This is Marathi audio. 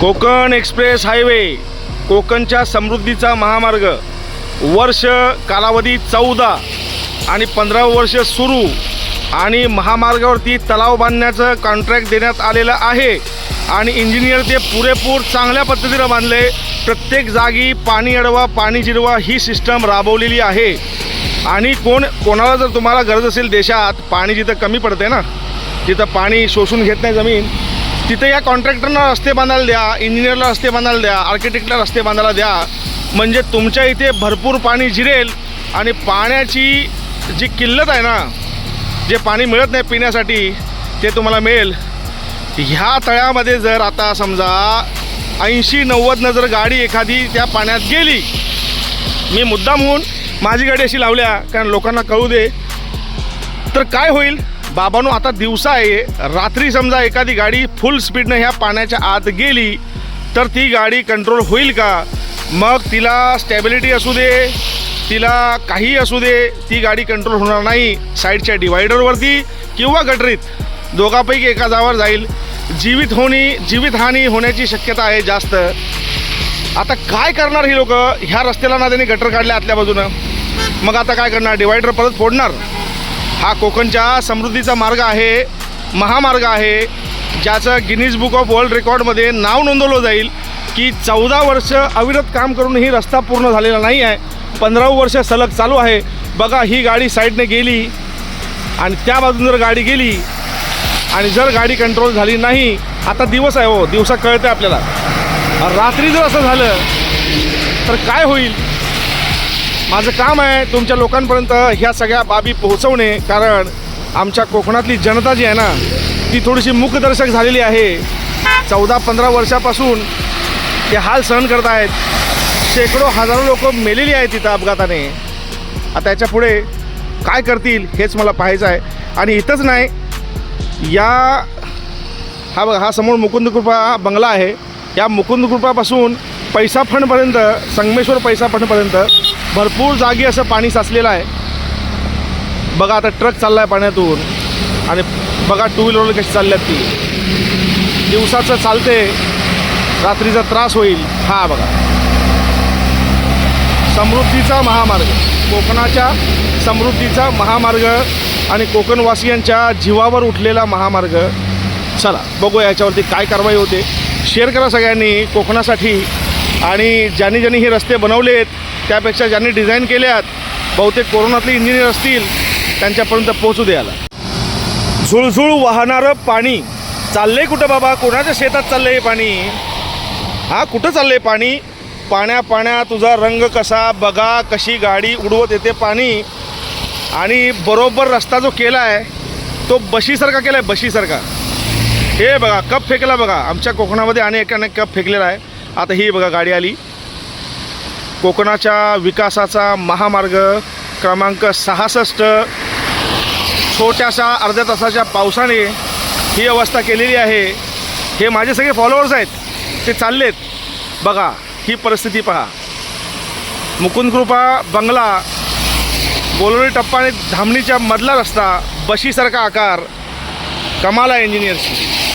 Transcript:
कोकण एक्सप्रेस हायवे कोकणच्या समृद्धीचा महामार्ग वर्ष कालावधी चौदा आणि पंधरा वर्ष सुरू आणि महामार्गावरती तलाव बांधण्याचं कॉन्ट्रॅक्ट देण्यात आलेलं आहे आणि इंजिनियर ते पुरेपूर चांगल्या पद्धतीनं बांधले. प्रत्येक जागी पाणी अडवा पाणी जिरवा ही सिस्टम राबवलेली आहे. आणि कोण कोणाला जर तुम्हाला गरज असेल देशात पाणी जिथं कमी पडते ना जिथं पाणी शोषून घेत नाही जमीन. तिथे या कॉन्ट्रॅक्टरना रस्ते बांधायला द्या इंजिनियरला रस्ते बांधायला द्या आर्किटेक्टला रस्ते बांधायला द्या. म्हणजे तुमच्या इथे भरपूर पाणी जिरेल आणि पाण्याची जी किल्लत आहे ना जे पाणी मिळत नाही पिण्यासाठी ते तुम्हाला मिळेल. ह्या तळ्यामध्ये जर आता समजा ऐंशी नव्वदनं जर गाडी एखादी त्या पाण्यात गेली मी मुद्दामहून माझी गाडी अशी लावल्या कारण लोकांना कळू दे तर काय होईल? बाबांनो आता दिवसा आहे. रात्री समजा एखादी गाडी फुल स्पीडनं ह्या पाण्याच्या आत गेली तर ती गाडी कंट्रोल होईल का? मग तिला स्टॅबिलिटी असू दे तिला काही असू दे ती गाडी कंट्रोल होणार नाही. साईडच्या डिवायडरवरती किंवा गटरीत. दोघापैकी एका जावर जाईल. जीवित होणी जीवितहानी होण्याची शक्यता आहे जास्त. आता काय करणार ही लोक? ह्या रस्त्याला ना त्यांनी गटर काढल्या आतल्या बाजूनं. मग आता काय करणार? डिवायडर परत फोडणार? हा कोकणच्या समृद्धीचा मार्ग आहे महामार्ग आहे ज्याचं गिनीज बुक ऑफ वर्ल्ड रेकॉर्डमध्ये नाव नोंदवलं जाईल की चौदा वर्ष अविरत काम करून ही रस्ता पूर्ण झालेला नाही आहे. पंधरावं वर्ष सलग चालू आहे. बघा ही गाडी साईडने गेली आणि त्या बाजून जर गाडी गेली आणि जर गाडी कंट्रोल झाली नाही आता दिवस आहे हो दिवसा कळतं आपल्याला. रात्री जर असं झालं तर काय होईल? माझं काम आहे तुमच्या लोकांपर्यंत ह्या सगळ्या बाबी पोहोचवणे कारण आमच्या कोकणातली जनता जी आहे ना ती थोडीशी मुखदर्शक झालेली आहे. चौदा पंधरा वर्षापासून ते हाल सहन करत आहेत. शेकडो हजारो लोक मेलेली आहेत तिथं अपघाताने. आता याच्यापुढे काय करतील हेच मला पाहायचं आहे. आणि इथंच नाही या हा बघा हा समोर मुकुंद कृपा बंगला आहे. या मुकुंद कृपापासून पैसा फंडपर्यंत संगमेश्वर पैसा फंडपर्यंत भरपूर जागी असं पाणी साचलेलं आहे. बघा आता ट्रक चालला आहे पाण्यातून. आणि बघा टू व्हीलरवर कशी चालल्यात ती. दिवसाचं चालते रात्रीचा त्रास होईल. हा बघा. समृद्धीचा महामार्ग. कोकणाच्या समृद्धीचा महामार्ग आणि कोकणवासियांच्या जीवावर उठलेला महामार्ग. चला बघूया याच्यावरती काय कारवाई होते. शेअर करा सगळ्यांनी कोकणासाठी. आणि ज्यांनी ज्यांनी हे रस्ते बनवलेत त्यापेक्षा ज्यांनी डिझाईन केल्यात बहुतेक कोरोनातले इंजिनियर असतील त्यांच्यापर्यंत पोहोचू द्यायला. झुळझुळ वाहणारं पाणी. चाललंय कुठं बाबा? कोणाच्या शेतात चाललंय पाणी? हा कुठं चाललंय पाणी? पाण्या पाण्या तुझा रंग कसा? बघा कशी गाडी उडवत येते पाणी. आणि बरोबर रस्ता जो केला आहे तो बशीसारखा केला आहे बशीसारखा. हे बघा कप फेकला बघा. आमच्या कोकणामध्ये अनेक अनेक कप फेकलेला आहे. आता ही बघा गाडी आली. कोकणाच्या विकासाचा महामार्ग क्रमांक सहासष्ट. छोट्याशा अर्ध्या तासाच्या पावसाने ही अवस्था केलेली आहे. हे माझे सगळे फॉलोअर्स आहेत. ते चाललेत. बघा ही परिस्थिती पहा. मुकुंदकृपा बंगला बोलोरी टप्पा आणि धामणीच्या मधला रस्ता बशीसारखा आकार. कमाला आहे